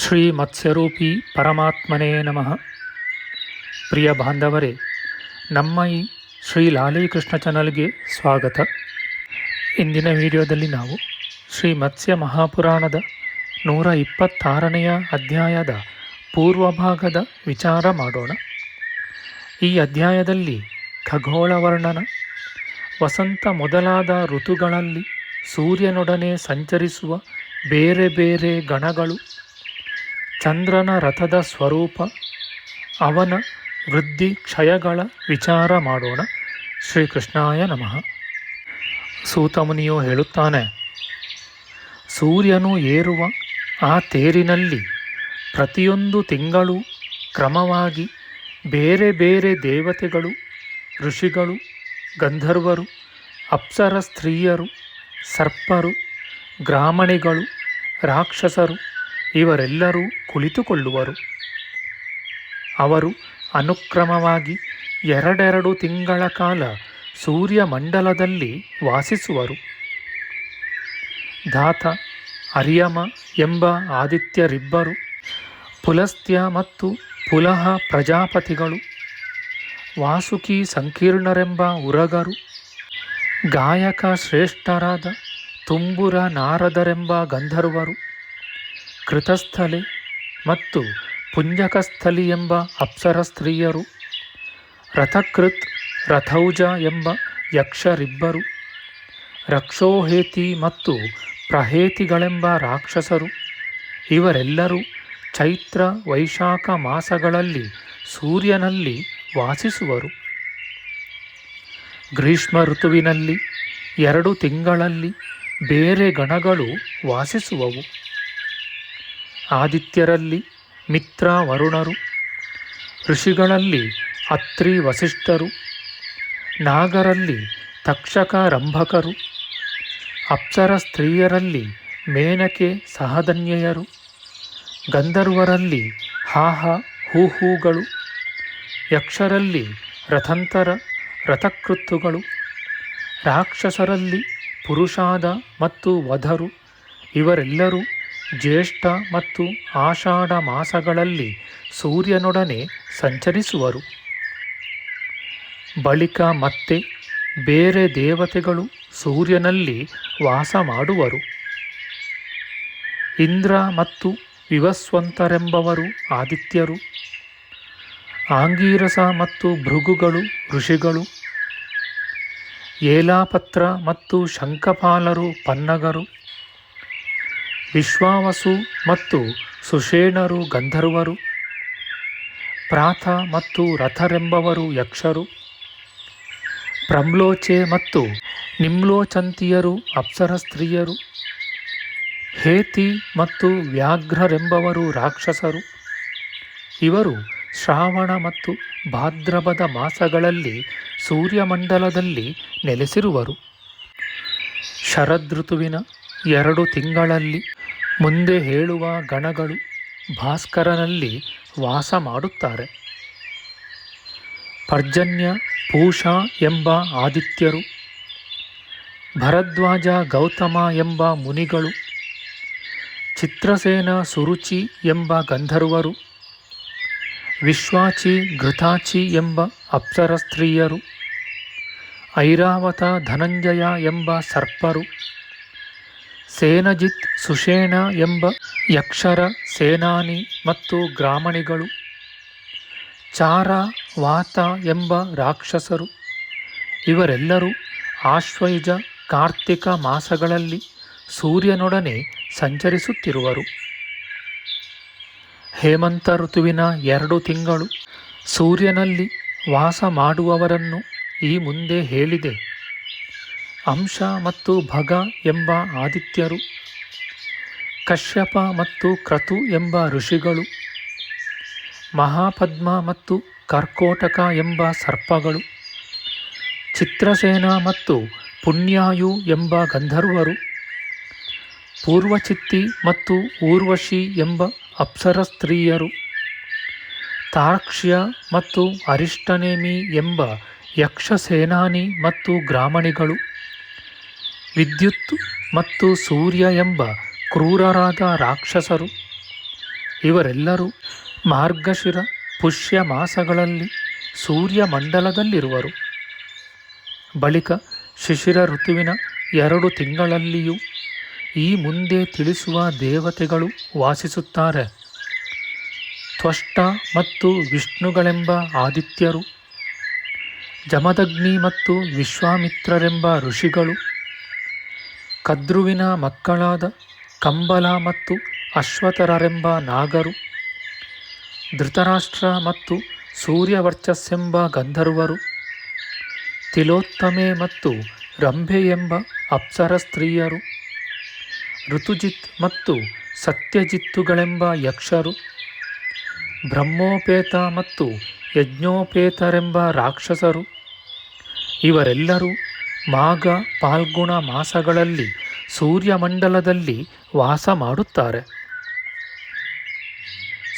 ಶ್ರೀ ಮತ್ಸ್ಯರೂಪಿ ಪರಮಾತ್ಮನೇ ನಮಃ. ಪ್ರಿಯ ಬಾಂಧವರೇ, ನಮ್ಮ ಈ ಶ್ರೀ ಲಾಲೀಕೃಷ್ಣ ಚಾನಲ್ಗೆ ಸ್ವಾಗತ. ಇಂದಿನ ವಿಡಿಯೋದಲ್ಲಿ ನಾವು ಶ್ರೀ ಮತ್ಸ್ಯ ಮಹಾಪುರಾಣದ ನೂರ ಇಪ್ಪತ್ತಾರನೆಯ ಅಧ್ಯಾಯದ ಪೂರ್ವಭಾಗದ ವಿಚಾರ ಮಾಡೋಣ. ಈ ಅಧ್ಯಾಯದಲ್ಲಿ ಖಗೋಳ ವರ್ಣನ ವಸಂತ ಮೊದಲಾದ ಋತುಗಳಲ್ಲಿ ಸೂರ್ಯನೊಡನೆ ಸಂಚರಿಸುವ ಬೇರೆ ಬೇರೆ ಗಣಗಳು ಚಂದ್ರನ ರಥದ ಸ್ವರೂಪ, ಅವನ ವೃದ್ಧಿ ಕ್ಷಯಗಳ ವಿಚಾರ ಮಾಡೋಣ. ಶ್ರೀಕೃಷ್ಣಾಯ ನಮಃ. ಸೂತಮುನಿಯು ಹೇಳುತ್ತಾನೆ, ಸೂರ್ಯನು ಏರುವ ಆ ತೇರಿನಲ್ಲಿ ಪ್ರತಿಯೊಂದು ತಿಂಗಳು ಕ್ರಮವಾಗಿ ಬೇರೆ ಬೇರೆ ದೇವತೆಗಳು, ಋಷಿಗಳು, ಗಂಧರ್ವರು, ಅಪ್ಸರ ಸ್ತ್ರೀಯರು, ಸರ್ಪರು, ಗ್ರಾಮಣಿಗಳು, ರಾಕ್ಷಸರು ಇವರೆಲ್ಲರೂ ಕುಳಿತುಕೊಳ್ಳುವರು. ಅವರು ಅನುಕ್ರಮವಾಗಿ ಎರಡೆರಡು ತಿಂಗಳ ಕಾಲ ಸೂರ್ಯಮಂಡಲದಲ್ಲಿ ವಾಸಿಸುವರು. ಧಾತ, ಅರಿಯಮ ಎಂಬ ಆದಿತ್ಯರಿಬ್ಬರು, ಪುಲಸ್ತ್ಯ ಮತ್ತು ಪುಲಹ ಪ್ರಜಾಪತಿಗಳು, ವಾಸುಕಿ ಸಂಕೀರ್ಣರೆಂಬ ಉರಗರು, ಗಾಯಕ ಶ್ರೇಷ್ಠರಾದ ತುಂಬುರ ನಾರದರೆಂಬ ಗಂಧರ್ವರು ಕೃತಸ್ಥಲೆ ಮತ್ತು ಪುಂಜಕಸ್ಥಲಿ ಎಂಬ ಅಪ್ಸರ ಸ್ತ್ರೀಯರು ರಥಕೃತ್ ರಥೌಜ ಎಂಬ ಯಕ್ಷರಿಬ್ಬರು, ರಕ್ಷೋಹೇತಿ ಮತ್ತು ಪ್ರಹೇತಿಗಳೆಂಬ ರಾಕ್ಷಸರು, ಇವರೆಲ್ಲರೂ ಚೈತ್ರ ವೈಶಾಖ ಮಾಸಗಳಲ್ಲಿ ಸೂರ್ಯನಲ್ಲಿ ವಾಸಿಸುವರು. ಗ್ರೀಷ್ಮ ಋತುವಿನಲ್ಲಿ ಎರಡು ತಿಂಗಳಲ್ಲಿ ಬೇರೆ ಗಣಗಳು ವಾಸಿಸುವವು. ಆದಿತ್ಯರಲ್ಲಿ ಮಿತ್ರ ವರುಣರು ಋಷಿಗಳಲ್ಲಿ ಅತ್ರಿ ವಸಿಷ್ಠರು ನಾಗರಲ್ಲಿ ತಕ್ಷಕ ರಂಭಕರು ಅಪ್ಸರ ಸ್ತ್ರೀಯರಲ್ಲಿ ಮೇನಕೆ ಸಹಧನ್ಯೆಯರು, ಗಂಧರ್ವರಲ್ಲಿ ಹಾಹ ಹೂಹೂಗಳು, ಯಕ್ಷರಲ್ಲಿ ರಥಂತರ ರಥಕೃತ್ತುಗಳು, ರಾಕ್ಷಸರಲ್ಲಿ ಪುರುಷಾದ ಮತ್ತು ವಧರು, ಇವರೆಲ್ಲರೂ ಜ್ಯೇಷ್ಠ ಮತ್ತು ಆಷಾಢ ಮಾಸಗಳಲ್ಲಿ ಸೂರ್ಯನೊಡನೆ ಸಂಚರಿಸುವರು. ಬಳಿಕ ಮತ್ತೆ ಬೇರೆ ದೇವತೆಗಳು ಸೂರ್ಯನಲ್ಲಿ ವಾಸ ಮಾಡುವರು. ಇಂದ್ರ ಮತ್ತು ವಿವಸ್ವಂತರೆಂಬವರು ಆದಿತ್ಯರು. ಆಂಗೀರಸ ಮತ್ತು ಭೃಗುಗಳು ಋಷಿಗಳು. ಏಲಾಪತ್ರ ಮತ್ತು ಶಂಖಪಾಲರು ಪನ್ನಗರು. ವಿಶ್ವಾವಸು ಮತ್ತು ಸುಷೇಣರು ಗಂಧರ್ವರು, ಪ್ರಾಥ ಮತ್ತು ರಥರೆಂಬವರು ಯಕ್ಷರು, ಪ್ರಮ್ಲೋಚೆ ಮತ್ತು ನಿಮ್ಲೋಚಂತಿಯರು ಅಪ್ಸರ ಸ್ತ್ರೀಯರು ಹೇತಿ ಮತ್ತು ವ್ಯಾಘ್ರರೆಂಬವರು ರಾಕ್ಷಸರು. ಇವರು ಶ್ರಾವಣ ಮತ್ತು ಭಾದ್ರಪದ ಮಾಸಗಳಲ್ಲಿ ಸೂರ್ಯಮಂಡಲದಲ್ಲಿ ನೆಲೆಸಿರುವರು. ಶರದೃತುವಿನ ಎರಡು ತಿಂಗಳಲ್ಲಿ ಮುಂದೆ ಹೇಳುವ ಗಣಗಳು ಭಾಸ್ಕರನಲ್ಲಿ ವಾಸ ಮಾಡುತ್ತಾರೆ. ಪರ್ಜನ್ಯ, ಪೂಷ ಎಂಬ ಆದಿತ್ಯರು, ಭರದ್ವಾಜ, ಗೌತಮ ಎಂಬ ಮುನಿಗಳು, ಚಿತ್ರಸೇನ ಸುರುಚಿ ಎಂಬ ಗಂಧರ್ವರು, ವಿಶ್ವಾಚಿ, ಘೃತಾಚಿ ಎಂಬ ಅಪ್ಸರ ಸ್ತ್ರೀಯರು ಐರಾವತ ಧನಂಜಯ ಎಂಬ ಸರ್ಪರು ಸೇನಜಿತ್ ಸುಷೇಣ ಎಂಬ ಯಕ್ಷರ ಸೇನಾನಿ ಮತ್ತು ಗ್ರಾಮಣಿಗಳು. ಚಾರ ವಾತ ಎಂಬ ರಾಕ್ಷಸರು. ಇವರೆಲ್ಲರೂ ಆಶ್ವಯುಜ ಕಾರ್ತಿಕ ಮಾಸಗಳಲ್ಲಿ ಸೂರ್ಯನೊಡನೆ ಸಂಚರಿಸುತ್ತಿರುವರು. ಹೇಮಂತ ಋತುವಿನ ಎರಡು ತಿಂಗಳು ಸೂರ್ಯನಲ್ಲಿ ವಾಸ ಮಾಡುವವರನ್ನು ಈ ಮುಂದೆ ಹೇಳಿದೆ. ಅಂಶ ಮತ್ತು ಭಗ ಎಂಬ ಆದಿತ್ಯರು. ಕಶ್ಯಪ ಮತ್ತು ಕ್ರತು ಎಂಬ ಋಷಿಗಳು. ಮಹಾಪದ್ಮ ಮತ್ತು ಕರ್ಕೋಟಕ ಎಂಬ ಸರ್ಪಗಳು. ಚಿತ್ರಸೇನ ಮತ್ತು ಪುಣ್ಯಾಯು ಎಂಬ ಗಂಧರ್ವರು. ಪೂರ್ವಚಿತ್ತಿ ಮತ್ತು ಊರ್ವಶಿ ಎಂಬ ಅಪ್ಸರ ಸ್ತ್ರೀಯರು. ತಾರ್ಕ್ಷ್ಯ ಮತ್ತು ಅರಿಷ್ಟನೇಮಿ ಎಂಬ ಯಕ್ಷ ಸೇನಾನಿ ಮತ್ತು ಗ್ರಾಮಣಿಗಳು. ವಿದ್ಯುತ್ ಮತ್ತು ಸೂರ್ಯ ಎಂಬ ಕ್ರೂರರಾದ ರಾಕ್ಷಸರು. ಇವರೆಲ್ಲರೂ ಮಾರ್ಗಶಿರ ಪುಷ್ಯ ಮಾಸಗಳಲ್ಲಿ ಸೂರ್ಯಮಂಡಲದಲ್ಲಿರುವರು ಬಳಿಕ ಶಿಶಿರ ಋತುವಿನ ಎರಡು ತಿಂಗಳಲ್ಲಿಯೂ ಈ ಮುಂದೆ ತಿಳಿಸುವ ದೇವತೆಗಳು ವಾಸಿಸುತ್ತಾರೆ. ತ್ವಷ್ಟ ಮತ್ತು ವಿಷ್ಣುಗಳೆಂಬ ಆದಿತ್ಯರು, ಜಮದಗ್ನಿ ಮತ್ತು ವಿಶ್ವಾಮಿತ್ರರೆಂಬ ಋಷಿಗಳು ಕದ್ರುವಿನ ಮಕ್ಕಳಾದ ಕಂಬಲ ಮತ್ತು ಅಶ್ವತರರೆಂಬ ನಾಗರು, ಧೃತರಾಷ್ಟ್ರ ಮತ್ತು ಸೂರ್ಯವರ್ಚಸ್ಸೆಂಬ ಗಂಧರ್ವರು, ತಿಲೋತ್ತಮೆ ಮತ್ತು ರಂಭೆ ಎಂಬ ಅಪ್ಸರ ಸ್ತ್ರೀಯರು, ಋತುಜಿತ್ ಮತ್ತು ಸತ್ಯಜಿತ್ತುಗಳೆಂಬ ಯಕ್ಷರು, ಬ್ರಹ್ಮೋಪೇತ ಮತ್ತು ಯಜ್ಞೋಪೇತರೆಂಬ ರಾಕ್ಷಸರು, ಇವರೆಲ್ಲರೂ ಮಾಘ ಪಾಲ್ಗುಣ ಮಾಸಗಳಲ್ಲಿ ಸೂರ್ಯಮಂಡಲದಲ್ಲಿ ವಾಸ ಮಾಡುತ್ತಾರೆ.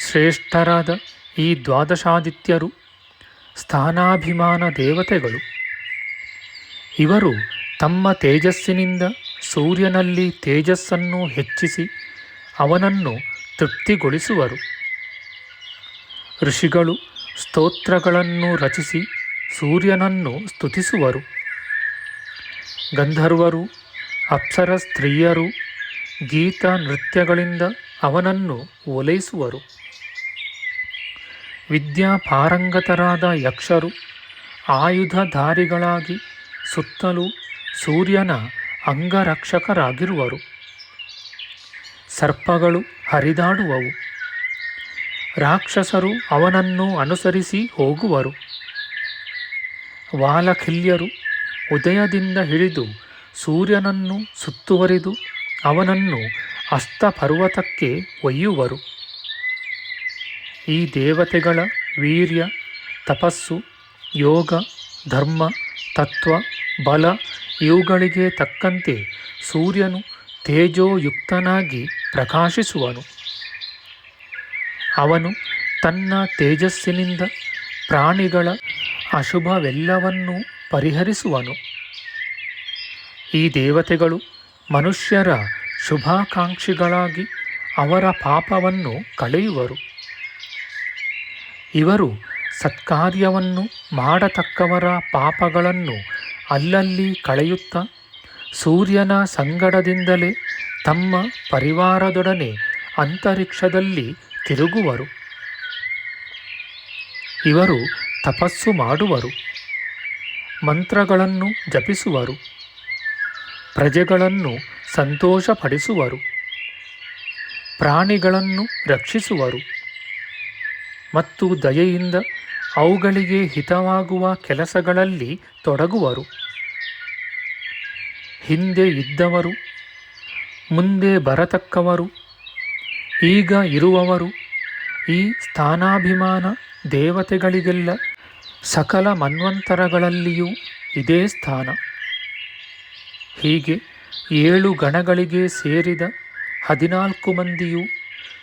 ಶ್ರೇಷ್ಠರಾದ ಈ ದ್ವಾದಶಾದಿತ್ಯರು ಸ್ಥಾನಾಭಿಮಾನ ದೇವತೆಗಳು. ಇವರು ತಮ್ಮ ತೇಜಸ್ಸಿನಿಂದ ಸೂರ್ಯನಲ್ಲಿ ತೇಜಸ್ಸನ್ನು ಹೆಚ್ಚಿಸಿ ಅವನನ್ನು ತೃಪ್ತಿಗೊಳಿಸುವರು. ಋಷಿಗಳು ಸ್ತೋತ್ರಗಳನ್ನು ರಚಿಸಿ ಸೂರ್ಯನನ್ನು ಸ್ತುತಿಸುವರು. ಗಂಧರ್ವರು ಅಪ್ಸರ ಸ್ತ್ರೀಯರು ಗೀತ ನೃತ್ಯಗಳಿಂದ ಅವನನ್ನು ಓಲೈಸುವರು ವಿದ್ಯಾಪಾರಂಗತರಾದ ಯಕ್ಷರು ಆಯುಧಧಾರಿಗಳಾಗಿ ಸುತ್ತಲೂ ಸೂರ್ಯನ ಅಂಗರಕ್ಷಕರಾಗಿರುವರು. ಸರ್ಪಗಳು ಹರಿದಾಡುವವು. ರಾಕ್ಷಸರು ಅವನನ್ನು ಅನುಸರಿಸಿ ಹೋಗುವರು. ವಾಲಖಿಲ್ಯರು ಉದಯದಿಂದ ಹಿಡಿದು ಸೂರ್ಯನನ್ನು ಸುತ್ತುವರಿದು ಅವನನ್ನು ಅಸ್ತಪರ್ವತಕ್ಕೆ ಒಯ್ಯುವರು. ಈ ದೇವತೆಗಳ ವೀರ್ಯ, ತಪಸ್ಸು, ಯೋಗ, ಧರ್ಮ, ತತ್ವ, ಬಲ ಇವುಗಳಿಗೆ ತಕ್ಕಂತೆ ಸೂರ್ಯನು ತೇಜೋಯುಕ್ತನಾಗಿ ಪ್ರಕಾಶಿಸುವನು. ಅವನು ತನ್ನ ತೇಜಸ್ಸಿನಿಂದ ಪ್ರಾಣಿಗಳ ಅಶುಭವೆಲ್ಲವನ್ನೂ ಪರಿಹರಿಸುವನು. ಈ ದೇವತೆಗಳು ಮನುಷ್ಯರ ಶುಭಾಕಾಂಕ್ಷಿಗಳಾಗಿ ಅವರ ಪಾಪವನ್ನು ಕಳೆಯುವರು. ಇವರು ಸತ್ಕಾರ್ಯವನ್ನು ಮಾಡತಕ್ಕವರ ಪಾಪಗಳನ್ನು ಅಲ್ಲಲ್ಲಿ ಕಳೆಯುತ್ತಾ ಸೂರ್ಯನ ಸಂಗಡದಿಂದಲೇ ತಮ್ಮ ಪರಿವಾರದೊಡನೆ ಅಂತರಿಕ್ಷದಲ್ಲಿ ತಿರುಗುವರು. ಇವರು ತಪಸ್ಸು ಮಾಡುವರು. ಮಂತ್ರಗಳನ್ನು ಜಪಿಸುವರು. ಪ್ರಜೆಗಳನ್ನು ಸಂತೋಷಪಡಿಸುವರು. ಪ್ರಾಣಿಗಳನ್ನು ರಕ್ಷಿಸುವರು. ಮತ್ತು ದಯೆಯಿಂದ ಅವುಗಳಿಗೆ ಹಿತವಾಗುವ ಕೆಲಸಗಳಲ್ಲಿ ತೊಡಗುವರು. ಹಿಂದೆ ಇದ್ದವರು, ಮುಂದೆ ಬರತಕ್ಕವರು, ಈಗ ಇರುವವರು ಈ ಸ್ಥಾನಾಭಿಮಾನ ದೇವತೆಗಳಿಗೆಲ್ಲ ಸಕಲ ಮನ್ವಂತರಗಳಲ್ಲಿಯೂ ಇದೇ ಸ್ಥಾನ. ಹೀಗೆ ಏಳು ಗಣಗಳಿಗೆ ಸೇರಿದ ಹದಿನಾಲ್ಕು ಮಂದಿಯು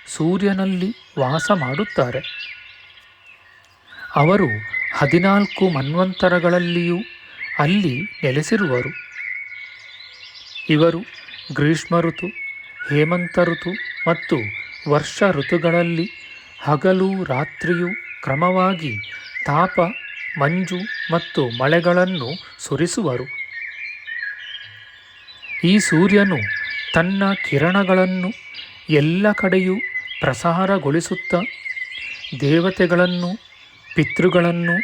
ಸೂರ್ಯನಲ್ಲಿ ವಾಸ ಮಾಡುತ್ತಾರೆ. ಅವರು ಹದಿನಾಲ್ಕು ಮನ್ವಂತರಗಳಲ್ಲಿಯೂ ಅಲ್ಲಿ ನೆಲೆಸಿರುವರು. ಇವರು ಗ್ರೀಷ್ಮ ಋತು, ಹೇಮಂತ ಋತು ಮತ್ತು ವರ್ಷ ಋತುಗಳಲ್ಲಿ ಹಗಲು ರಾತ್ರಿಯು ಕ್ರಮವಾಗಿ ತಾಪ, ಮಂಜು ಮತ್ತು ಮಳೆಗಳನ್ನು ಸುರಿಸುವರು. ಈ ಸೂರ್ಯನು ತನ್ನ ಕಿರಣಗಳನ್ನು ಎಲ್ಲ ಕಡೆಯೂ ಪ್ರಸಾರಗೊಳಿಸುತ್ತ ದೇವತೆಗಳನ್ನು, ಪಿತೃಗಳನ್ನು,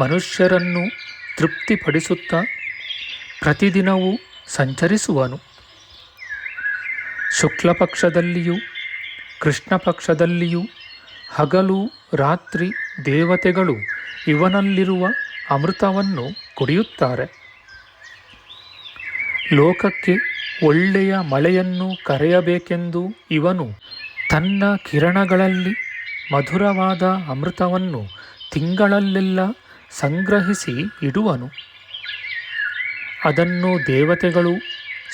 ಮನುಷ್ಯರನ್ನು ತೃಪ್ತಿಪಡಿಸುತ್ತಾ ಪ್ರತಿದಿನವೂ ಸಂಚರಿಸುವನು. ಶುಕ್ಲ ಪಕ್ಷದಲ್ಲಿಯೂ ಕೃಷ್ಣ ಪಕ್ಷದಲ್ಲಿಯೂ ಹಗಲು, ರಾತ್ರಿ ದೇವತೆಗಳು ಇವನಲ್ಲಿರುವ ಅಮೃತವನ್ನು ಕುಡಿಯುತ್ತಾರೆ. ಲೋಕಕ್ಕೆ ಒಳ್ಳೆಯ ಮಳೆಯನ್ನು ಕರೆಯಬೇಕೆಂದು ಇವನು ತನ್ನ ಕಿರಣಗಳಲ್ಲಿ ಮಧುರವಾದ ಅಮೃತವನ್ನು ತಿಂಗಳಲ್ಲೆಲ್ಲ ಸಂಗ್ರಹಿಸಿ ಇಡುವನು. ಅದನ್ನು ದೇವತೆಗಳು,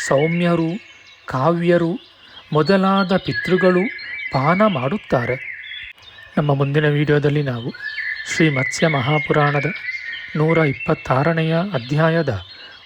ಸೌಮ್ಯರು, ಕಾವ್ಯರು ಮೊದಲಾದ ಪಿತೃಗಳು ಪಾನ ಮಾಡುತ್ತಾರೆ. ನಮ್ಮ ಮುಂದಿನ ವಿಡಿಯೋದಲ್ಲಿ ನಾವು ಶ್ರೀ ಮತ್ಸ್ಯ ಮಹಾಪುರಾಣದ ನೂರ ಇಪ್ಪತ್ತಾರನೆಯ ಅಧ್ಯಾಯದ